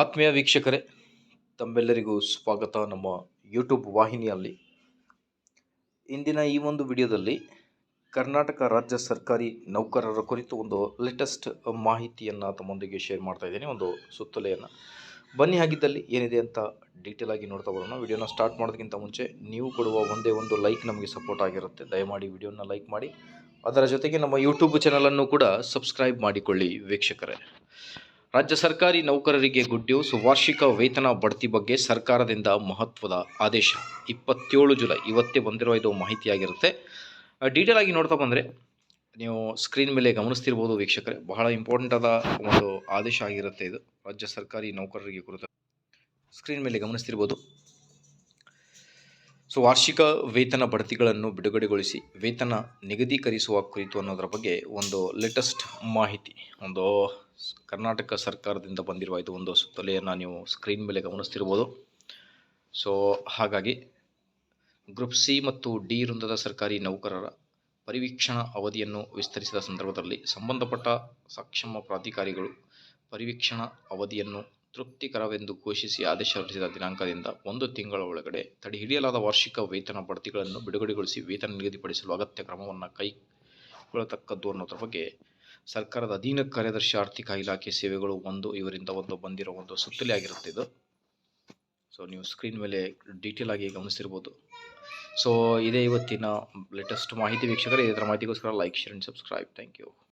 ಆತ್ಮೀಯ ವೀಕ್ಷಕರೇ, ತಮ್ಮೆಲ್ಲರಿಗೂ ಸ್ವಾಗತ ನಮ್ಮ ಯೂಟ್ಯೂಬ್ ವಾಹಿನಿಯಲ್ಲಿ. ಇಂದಿನ ಈ ಒಂದು ವಿಡಿಯೋದಲ್ಲಿ ಕರ್ನಾಟಕ ರಾಜ್ಯ ಸರ್ಕಾರಿ ನೌಕರರ ಕುರಿತು ಒಂದು ಲೇಟೆಸ್ಟ್ ಮಾಹಿತಿಯನ್ನು ತಮ್ಮೊಂದಿಗೆ ಶೇರ್ ಮಾಡ್ತಾ ಇದ್ದೀನಿ, ಒಂದು ಸುತ್ತೋಲೆಯನ್ನು. ಬನ್ನಿ, ಹಾಗಿದ್ದಲ್ಲಿ ಏನಿದೆ ಅಂತ ಡೀಟೇಲ್ ಆಗಿ ನೋಡ್ತಾ ಬರೋಣ. ವಿಡಿಯೋನ ಸ್ಟಾರ್ಟ್ ಮಾಡೋದಕ್ಕಿಂತ ಮುಂಚೆ ನೀವು ಕೊಡುವ ಒಂದೇ ಒಂದು ಲೈಕ್ ನಮಗೆ ಸಪೋರ್ಟ್ ಆಗಿರುತ್ತೆ. ದಯಮಾಡಿ ವಿಡಿಯೋನ ಲೈಕ್ ಮಾಡಿ. ಅದರ ಜೊತೆಗೆ ನಮ್ಮ ಯೂಟ್ಯೂಬ್ ಚಾನಲನ್ನು ಕೂಡ ಸಬ್ಸ್ಕ್ರೈಬ್ ಮಾಡಿಕೊಳ್ಳಿ ವೀಕ್ಷಕರೇ. ರಾಜ್ಯ ಸರ್ಕಾರಿ ನೌಕರರಿಗೆ ಗುಡ್ ನ್ಯೂಸ್ ವಾರ್ಷಿಕ ವೇತನ ಬಡ್ತಿ ಬಗ್ಗೆ ಸರ್ಕಾರದಿಂದ ಮಹತ್ವದ ಆದೇಶ. ಇಪ್ಪತ್ತೇಳು ಜುಲೈ, ಇವತ್ತೇ ಬಂದಿರುವ ಇದು ಮಾಹಿತಿಯಾಗಿರುತ್ತೆ. ಡೀಟೇಲ್ ಆಗಿ ನೋಡ್ತಾ ಬಂದರೆ, ನೀವು ಸ್ಕ್ರೀನ್ ಮೇಲೆ ಗಮನಿಸ್ತಿರ್ಬೋದು ವೀಕ್ಷಕರೇ. ಬಹಳ ಇಂಪಾರ್ಟೆಂಟ್ ಆದ ಒಂದು ಆದೇಶ ಆಗಿರುತ್ತೆ ಇದು. ರಾಜ್ಯ ಸರ್ಕಾರಿ ನೌಕರರಿಗೆ ಕುರಿತು ಸ್ಕ್ರೀನ್ ಮೇಲೆ ಗಮನಿಸ್ತಿರ್ಬೋದು. ಸೊ ವಾರ್ಷಿಕ ವೇತನ ಬಡ್ತಿಗಳನ್ನು ಬಿಡುಗಡೆಗೊಳಿಸಿ ವೇತನ ನಿಗದೀಕರಿಸುವ ಕುರಿತು ಅನ್ನೋದರ ಬಗ್ಗೆ ಒಂದು ಲೇಟೆಸ್ಟ್ ಮಾಹಿತಿ, ಒಂದು ಕರ್ನಾಟಕ ಸರ್ಕಾರದಿಂದ ಬಂದಿರುವ ಇದು ಒಂದು ಸುತ್ತಲೆಯನ್ನು ನೀವು ಸ್ಕ್ರೀನ್ ಮೇಲೆ ಗಮನಿಸ್ತಿರ್ಬೋದು. ಸೊ ಹಾಗಾಗಿ ಗ್ರೂಪ್ ಸಿ ಮತ್ತು ಡಿ ವೃಂದದ ಸರ್ಕಾರಿ ನೌಕರರ ಪರಿವೀಕ್ಷಣಾ ಅವಧಿಯನ್ನು ವಿಸ್ತರಿಸಿದ ಸಂದರ್ಭದಲ್ಲಿ ಸಂಬಂಧಪಟ್ಟ ಸಕ್ಷಮ ಪ್ರಾಧಿಕಾರಿಗಳು ಪರಿವೀಕ್ಷಣಾ ಅವಧಿಯನ್ನು ತೃಪ್ತಿಕರವೆಂದು ಘೋಷಿಸಿ ಆದೇಶ ಹೊರಡಿಸಿದ ದಿನಾಂಕದಿಂದ ಒಂದು ತಿಂಗಳ ಒಳಗಡೆ ತಡೆಹಿಡಿಯಲಾದ ವಾರ್ಷಿಕ ವೇತನ ಬಡ್ತಿಗಳನ್ನು ಬಿಡುಗಡೆಗೊಳಿಸಿ ವೇತನ ನಿಗದಿಪಡಿಸಲು ಅಗತ್ಯ ಕ್ರಮವನ್ನು ಕೈಗೊಳ್ಳತಕ್ಕದ್ದು ಅನ್ನೋದ್ರ ಬಗ್ಗೆ ಸರ್ಕಾರದ ಅಧೀನ ಕಾರ್ಯದರ್ಶಿ ಆರ್ಥಿಕ ಇಲಾಖೆ ಸೇವೆಗಳು ಒಂದು, ಇವರಿಂದ ಒಂದು ಬಂದಿರೋ ಒಂದು ಸುತ್ತಲೇ ಆಗಿರುತ್ತೆ ಇದು. ಸೊ ನೀವು ಸ್ಕ್ರೀನ್ ಮೇಲೆ ಡೀಟೇಲ್ ಆಗಿ ಗಮನಿಸಿರ್ಬೋದು ಸೊ ಇದೇ ಇವತ್ತಿನ ಲೇಟೆಸ್ಟ್ ಮಾಹಿತಿ ವೀಕ್ಷಕರೇ, ಇದರ ಮಾಹಿತಿಗೋಸ್ಕರ like share and subscribe thank you